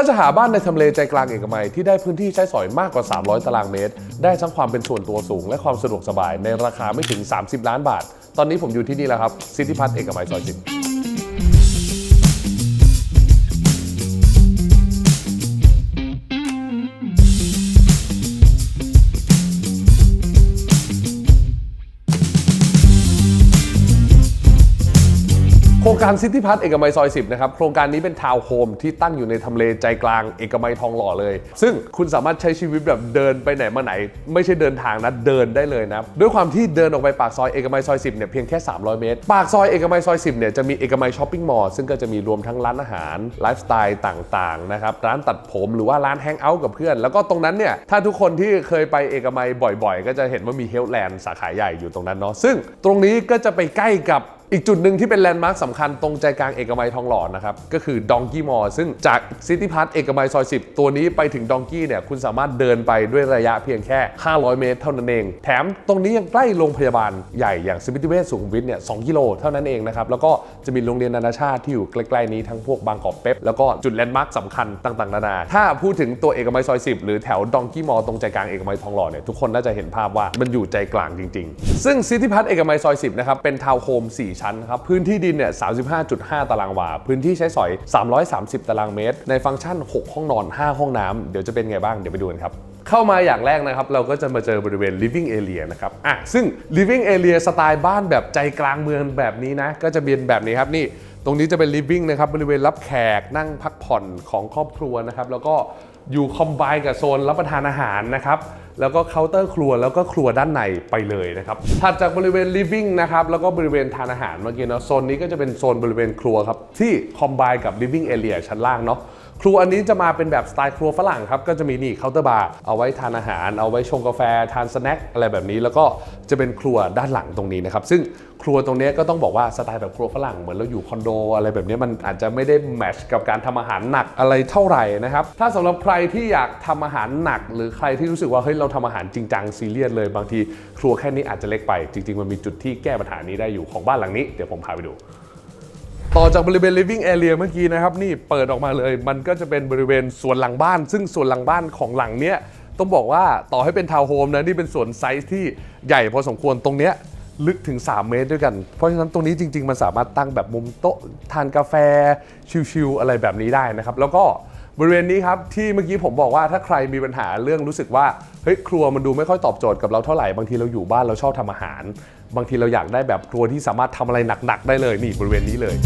ถ้าจะหาบ้านในทำเลใจกลางเอกมัยที่ได้พื้นที่ใช้สอยมากกว่า 300 ตารางเมตร ได้ทั้งความเป็นส่วนตัวสูง และความสะดวกสบายในราคาไม่ถึง 30 ล้านบาท ตอนนี้ผมอยู่ที่นี่แล้วครับซิตี้พัทเอกมัยซอยสิบ รงการซิตี้พัทเอกมัยซอย10นะครับโครงการนี้เป็นทาวน์โฮมที่ตั้งอยู่ในทำเลใจกลางเอกมัยทองหล่อเลย ซึ่งคุณสามารถใช้ชีวิตแบบเดินไปไหนมาไหน ไม่ใช่เดินทางนะเดินได้เลยนะด้วยความที่เดินออกไปปากซอยเอกมัยซอย10เนี่ยเพียงแค่ 300 เมตร ปากซอยเอกมัยซอย 10เนี่ยจะมีเอกมัยช้อปปิ้งมอลล์ซึ่งก็จะมีรวมทั้งร้านอาหารไลฟ์สไตล์ต่างๆนะครับร้านตัดผมหรือว่าร้านแฮงเอาท์กับเพื่อน แล้วก็ตรงนั้นเนี่ยถ้าทุกคนที่เคยไปเอกมัยบ่อยๆ ก็จะเห็นว่ามีเฮลแลนด์สาขาใหญ่อยู่ตรงนั้นเนาะซึ่งตรงนี้ก็จะไปใกล้กับ อีกจุดหนึ่งที่เป็นแลนด์มาร์คสำคัญตรงใจกลางเอกมัยทองหล่อนะครับ ก็คือดองกี้มอลซึ่งจากซิตี้พัทเอกมัยซอย 10 ตัวนี้ไปถึงดองกี้เนี่ยคุณสามารถเดินไปด้วยระยะเพียงแค่ 500 เมตรเท่านั้นเอง แถมตรงนี้ยังใกล้โรงพยาบาลใหญ่อย่างสมิติเวชสุขุมวิทเนี่ย2กิโลเท่านั้นเองนะครับ แล้วก็จะมีโรงเรียนนานาชาติที่อยู่ใกล้ๆนี้ทั้งพวกบางกอกเป๊ปแล้วก็จุดแลนด์มาร์คสำคัญต่างๆนานา ถ้าพูดถึงตัวเอกมัยซอย 10 หรือแถวดองกี้มอลตรงใจกลางเอกมัยทองหล่อเนี่ยทุกคนน่าจะเห็นภาพว่ามันอยู่ใจกลางจริง ๆ ซึ่งซิตี้พัทเอกมัยซอย 10 นะครับเป็นทาวน์โฮม4ชั้นครับ พื้นที่ดินเนี่ย 35.5 ตารางวา พื้นที่ใช้สอย 330 ตารางเมตร ในฟังก์ชัน 6 ห้องนอน 5 ห้องน้ำเดี๋ยวจะเป็นไงบ้าง เดี๋ยวไปดูกันครับเข้ามาอย่างแรกนะครับ เราก็จะมาเจอบริเวณ living area นะครับอะซึ่ง living area สไตล์บ้านแบบใจกลางเมืองแบบนี้นะ ก็จะเป็นแบบนี้ครับนี่ ตรงนี้จะเป็น living นะครับบริเวณรับแขกนั่งพักผ่อนของครอบครัวนะครับ แล้วก็อยู่คอมไบกับโซนรับประทานอาหารนะครับ แล้วก็เคาน์เตอร์ครัวแล้วก็ครัวด้านในไปเลยนะครับถัดจากบริเวณ living นะครับแล้วก็บริเวณทานอาหารเมื่อกี้เนาะโซนนี้ก็จะเป็นโซนบริเวณครัวครับที่คอมไบกับ living area ชั้นล่างเนาะ ครัวอันนี้จะมาเป็นแบบสไตล์ครัวฝรั่งครับ ก็จะมีนี่เคาน์เตอร์บาร์เอาไว้ทานอาหาร เอาไว้ชงกาแฟทานสแน็คอะไรแบบนี้ แล้วก็จะเป็นครัวด้านหลังตรงนี้นะครับ ซึ่งครัวตรงนี้ก็ต้องบอกว่าสไตล์แบบครัวฝรั่งเหมือนเราอยู่คอนโด อะไรแบบนี้มันอาจจะไม่ได้แมชกับการทำอาหารหนักอะไรเท่าไหร่นะครับ ถ้าสำหรับใครที่อยากทำอาหารหนัก หรือใครที่รู้สึกว่าเฮ้ยเราทำอาหารจริงจังซีเรียสเลย บางทีครัวแค่นี้อาจจะเล็กไป จริง ๆ มันมีจุดที่แก้ปัญหานี้ได้อยู่ของบ้านหลังนี้เดี๋ยวผมพาไปดู ต่อจากบริเวณ living area เมื่อกี้นะครับ นี่เปิดออกมาเลย มันก็จะเป็นบริเวณสวนหลังบ้าน ซึ่งสวนหลังบ้านของหลังเนี้ยต้องบอกว่าต่อให้เป็นทาวน์โฮมนะนี่เป็นสวนไซส์ที่ใหญ่พอสมควรตรงเนี้ยลึกถึง 3 เมตรด้วยกัน เพราะฉะนั้นตรงนี้จริง ๆ มันสามารถตั้งแบบมุมโต๊ะทานกาแฟชิลๆอะไรแบบนี้ได้นะครับ แล้วก็บริเวณนี้ครับที่เมื่อกี้ผมบอกว่าถ้าใครมีปัญหาเรื่องรู้สึกว่าเฮ้ยครัวมันดูไม่ค่อยตอบโจทย์กับเราเท่าไหร่บางทีเราอยู่บ้านเราชอบทำอาหาร บางทีเราอยากได้แบบครัวที่สามารถทำอะไรหนักๆได้เลยนี่บริเวณนี้เลย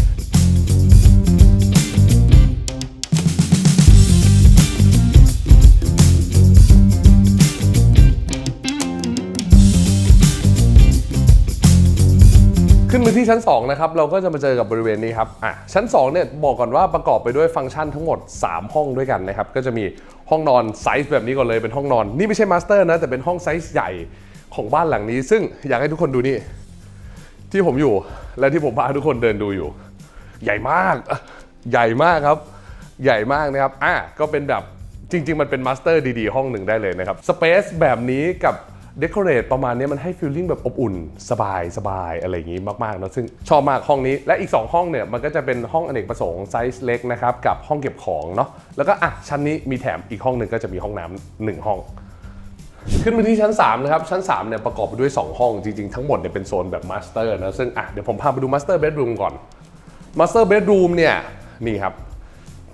ขึ้นมาที่ชั้น2นะครับเราก็จะมาเจอกับบริเวณนี้ครับอะชั้น2เนี่ยบอกก่อนว่าประกอบไปด้วยฟังก์ชันทั้งหมด 3 ห้องด้วยกันนะครับก็จะมีห้องนอนไซส์แบบนี้ก่อนเลยเป็นห้องนอน นี่ไม่ใช่มาสเตอร์นะแต่เป็นห้องไซส์ใหญ่ ของบ้านหลังนี้ ซึ่งอยากให้ทุกคนดูนี่ ที่ผมอยู่และที่ผมพาทุกคนเดินดูอยู่ ใหญ่มากใหญ่มากครับ ใหญ่มากนะครับอะก็เป็นแบบจริง ๆ มันเป็นมาสเตอร์ดีๆ ห้องหนึ่งได้เลยนะครับสเปซแบบนี้กับเดคอเรทประมาณนี้มันให้ฟีลลิ่งแบบอบอุ่นสบายสบายอะไรอย่างนี้มากๆนะซึ่งชอบมากห้องนี้และอีก 2 ห้องเนี่ยมันก็จะเป็นห้องอเนกประสงค์ไซส์เล็กนะครับกับห้องเก็บของเนาะแล้วก็อะชั้นนี้มีแถมอีกห้องหนึ่งก็จะมีห้องน้ำหนึ่งห้อง ขึ้นไปที่ชั้น 3 นะครับ ชั้น3เนี่ยประกอบไปด้วย 2 ห้องจริง ๆ ทั้งหมดเนี่ยเป็นโซนแบบมาสเตอร์นะ ซึ่งอะเดี๋ยวผมพาไปดูมาสเตอร์เบดรูมก่อนมาสเตอร์เบดรูมเนี่ย นี่ครับ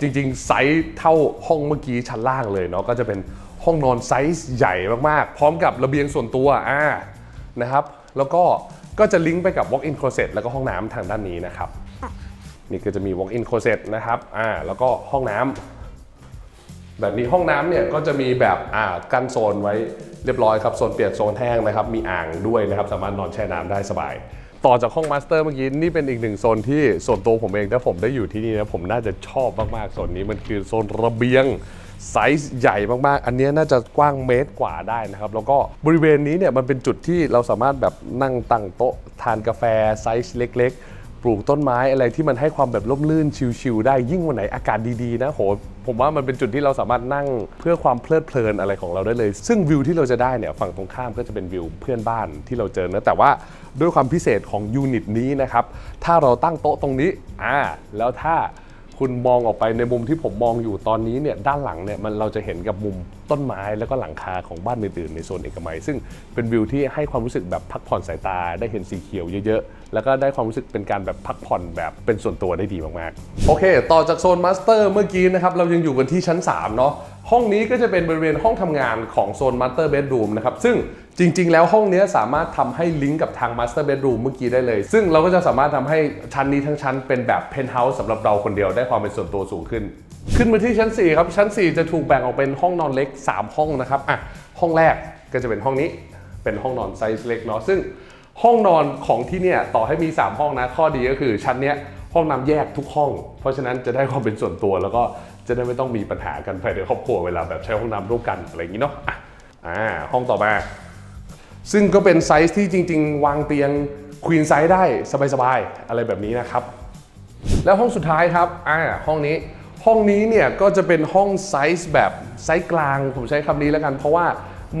จริง ๆ ไซส์เท่าห้องเมื่อกี้ชั้นล่างเลยเนาะก็จะเป็นห้องนอนไซส์ใหญ่มากๆ พร้อมกับระเบียงส่วนตัวอ่านะครับ แล้วก็ก็จะลิงก์ไปกับ walk-in closet แล้วก็ห้องน้ำทางด้านนี้นะครับ นี่ก็จะมี walk-in closet นะครับอ่าแล้วก็ห้องน้ำ แบบนี้ห้องน้ำเนี่ยก็จะมีแบบอ่ากั้นโซนไว้เรียบร้อยครับโซนเปียกโซนแห้งนะครับมีอ่างด้วยนะครับสามารถนอนแช่น้ำได้สบาย ต่อจากห้องมาสเตอร์เมื่อกี้นี่เป็นอีกหนึ่งโซนที่ส่วนตัวผมเองถ้าผมได้อยู่ที่นี่นะผมน่าจะชอบมากๆโซนนี้มันคือโซนระเบียงไซส์ใหญ่มากๆ อันนี้น่าจะกว้างเมตรกว่าได้นะครับ แล้วก็บริเวณนี้เนี่ยมันเป็นจุดที่เราสามารถแบบนั่งตั้งโต๊ะทานกาแฟไซส์เล็ก ๆ ปลูกต้นไม้อะไรที่มันให้ความแบบร่มรื่นชิลๆได้ยิ่งวันไหนอากาศดีๆนะโห ผมว่ามันเป็นจุดที่เราสามารถนั่งเพื่อความเพลิดเพลินอะไรของเราได้เลย ซึ่งวิวที่เราจะได้เนี่ยฝั่งตรงข้ามก็จะเป็นวิวเพื่อนบ้านที่เราเจอนะแต่ว่าด้วยความพิเศษของยูนิตนี้นะครับถ้าเราตั้งโต๊ะตรงนี้อ่าแล้วถ้า คุณมองออกไปในมุมที่ผมมองอยู่ตอนนี้เนี่ยด้านหลังเนี่ยมันเราจะเห็นกับมุมต้นไม้แล้วก็หลังคาของบ้านอื่นๆในโซนเอกมัย ซึ่งเป็นวิวที่ให้ความรู้สึกแบบพักผ่อนสายตา ได้เห็นสีเขียวเยอะๆ แล้วก็ได้ความรู้สึกเป็นการแบบพักผ่อนแบบเป็นส่วนตัวได้ดีมากๆ โอเค ต่อจากโซนมาสเตอร์เมื่อกี้นะครับเรายังอยู่กันที่ชั้น3เนาะห้องนี้ก็จะเป็นบริเวณห้องทำงานของโซนมาสเตอร์เบดรูมนะครับซึ่ง จริง ๆ แล้วห้องนี้สามารถทำให้ลิงก์กับทางมาสเตอร์เบดรูมเมื่อกี้ได้เลย ซึ่งเราก็จะสามารถทำให้ชั้นนี้ทั้งชั้นเป็นแบบเพนท์เฮาส์สำหรับเราคนเดียวได้ความเป็นส่วนตัวสูงขึ้น ขึ้นมาที่ชั้น 4 ครับ ชั้น 4 จะถูกแบ่งออกเป็นห้องนอนเล็ก 3 ห้องนะครับอะห้องแรกก็จะเป็นห้องนี้เป็นห้องนอนไซส์เล็กเนาะซึ่งห้องนอนของที่เนี่ยต่อให้มี 3 ห้องนะข้อดีก็คือชั้นเนี้ยห้องน้ำแยกทุกห้อง เพราะฉะนั้นจะได้ความเป็นส่วนตัว แล้วก็จะได้ไม่ต้องมีปัญหากันภายในครอบครัวเวลาแบบใช้ห้องน้ำร่วมกันอะไรอย่างนี้เนาะอะอ่าห้องต่อมา ซึ่งก็เป็นไซส์ที่จริง ๆ วางเตียงควีนไซส์ได้สบายๆ อะไรแบบนี้นะครับ แล้วห้องสุดท้ายครับอ่าห้องนี้ห้องนี้เนี่ยก็จะเป็นห้องไซส์แบบไซส์กลางผมใช้คำนี้แล้วกัน เพราะว่า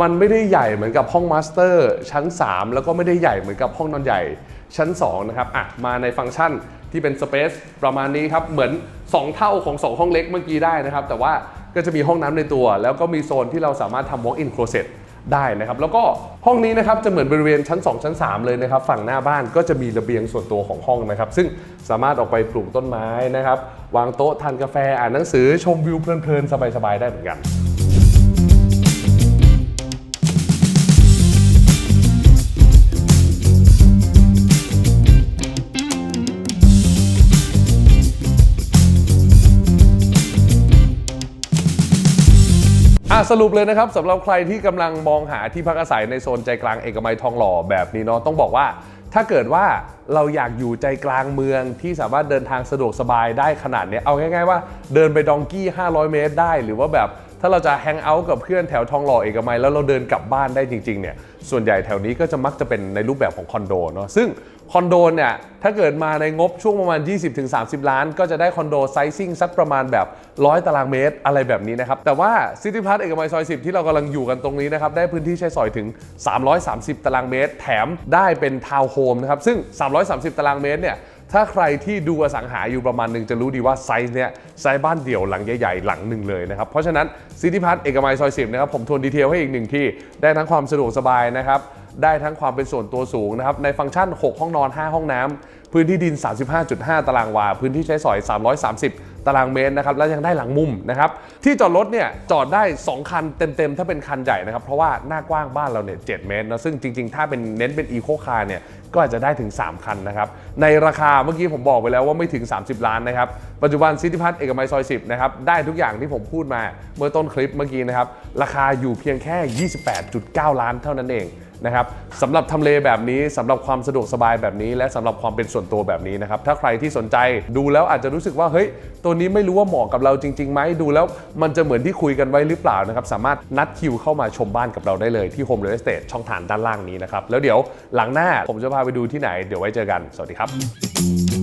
มันไม่ได้ใหญ่เหมือนกับห้องมาสเตอร์ชั้น 3 แล้วก็ไม่ได้ใหญ่เหมือนกับห้องนอนใหญ่ชั้น 2 นะครับอะมาในฟังก์ชันที่เป็นสเปซประมาณนี้ครับ เหมือน 2 เท่าของ 2 ห้องเล็กเมื่อกี้ได้นะครับ แต่ว่าก็จะมีห้องน้ำในตัว แล้วก็มีโซนที่เราสามารถทำ walk-in closet ได้นะครับแล้วก็ห้องนี้นะครับจะเหมือนบริเวณชั้น 2 ชั้น 3 เลยนะครับฝั่งหน้าบ้านก็จะมีระเบียงส่วนตัวของห้องนะครับ ซึ่งสามารถออกไปปลูกต้นไม้นะครับ วางโต๊ะทานกาแฟอ่านหนังสือชมวิวเพลินๆสบายๆได้เหมือนกัน สรุปเลยนะครับสำหรับใครที่กำลังมองหาที่พักอาศัยในโซนใจกลางเอกมัยทองหล่อแบบนี้เนาะต้องบอกว่า ถ้าเกิดว่าเราอยากอยู่ใจกลางเมืองที่สามารถเดินทางสะดวกสบายได้ขนาดนี้เอาง่าย ๆว่าเดินไปดองกี้ 500 เมตรได้ หรือว่าแบบถ้าเราจะแฮงเอาท์กับเพื่อนแถวทองหล่อเอกมัยแล้วเราเดินกลับบ้านได้จริงๆเนี่ยส่วนใหญ่แถวนี้ก็จะมักจะเป็นในรูปแบบของคอนโดเนาะซึ่ง คอนโดเนี่ยถ้าเกิดมาในงบช่วงประมาณ 20-30 ล้าน ก็จะได้คอนโดไซซิ่งสักประมาณแบบ 100 ตารางเมตรอะไรแบบนี้นะครับ แต่ว่าซิตี้พลัสเอกมัยซอย 10 ที่เรากำลังอยู่กันตรงนี้นะครับ ได้พื้นที่ใช้สอยถึง 330 ตารางเมตร แถมได้เป็นทาวน์โฮมนะครับ ซึ่ง 330 ตารางเมตรเนี่ยถ้าใครที่ดูอสังหาอยู่ประมาณหนึ่งจะรู้ดีว่าไซส์เนี่ยไซส์บ้านเดี่ยวหลังใหญ่ๆ หลังหนึ่งเลยนะครับ เพราะฉะนั้นซิตี้พัทเอกมัยซอย 10 นะครับผมทวนดีเทลให้อีกหนึ่งที่ได้ทั้งความสะดวกสบายนะครับ ได้ทั้งความเป็นส่วนตัวสูงนะครับในฟังก์ชัน 6 ห้องนอน 5 ห้องน้ำพื้นที่ดิน 35.5 ตารางวา พื้นที่ใช้สอย 330 ตารางเมตรนะครับ และยังได้หลังมุมนะครับ ที่จอดรถเนี่ยจอดได้ 2 คันเต็มๆ ถ้าเป็นคันใหญ่นะครับ เพราะว่าหน้ากว้างบ้านเราเนี่ย 7 เมตรนะ ซึ่งจริงๆ ถ้าเป็นเน้นเป็นอีโคคาร์เนี่ยก็อาจจะได้ถึง 3 คันนะครับ ในราคาเมื่อกี้ผมบอกไปแล้วว่าไม่ถึง 30 ล้านนะครับ ปัจจุบันซิตี้พัทเอกมัยซอย 10 นะครับ ได้ทุกอย่างที่ผมพูดมาเมื่อต้นคลิปเมื่อกี้นะครับ ราคาอยู่เพียงแค่ 28.9 ล้านเท่านั้นเอง นะครับสำหรับทำเลแบบนี้สำหรับความสะดวกสบายแบบนี้ และสำหรับความเป็นส่วนตัวแบบนี้นะครับถ้าใครที่สนใจดูแล้วอาจจะรู้สึกว่าเฮ้ยตัวนี้ไม่รู้ว่าเหมาะกับเราจริงๆไหมดูแล้วมันจะเหมือนที่คุยกันไว้หรือเปล่านะครับสามารถนัดคิวเข้ามาชมบ้านกับเราได้เลยที่ Home Real Estate ช่องทางด้านล่างนี้นะครับแล้วเดี๋ยวหลังหน้าผมจะพาไปดูที่ไหนเดี๋ยวไว้เจอกันสวัสดีครับ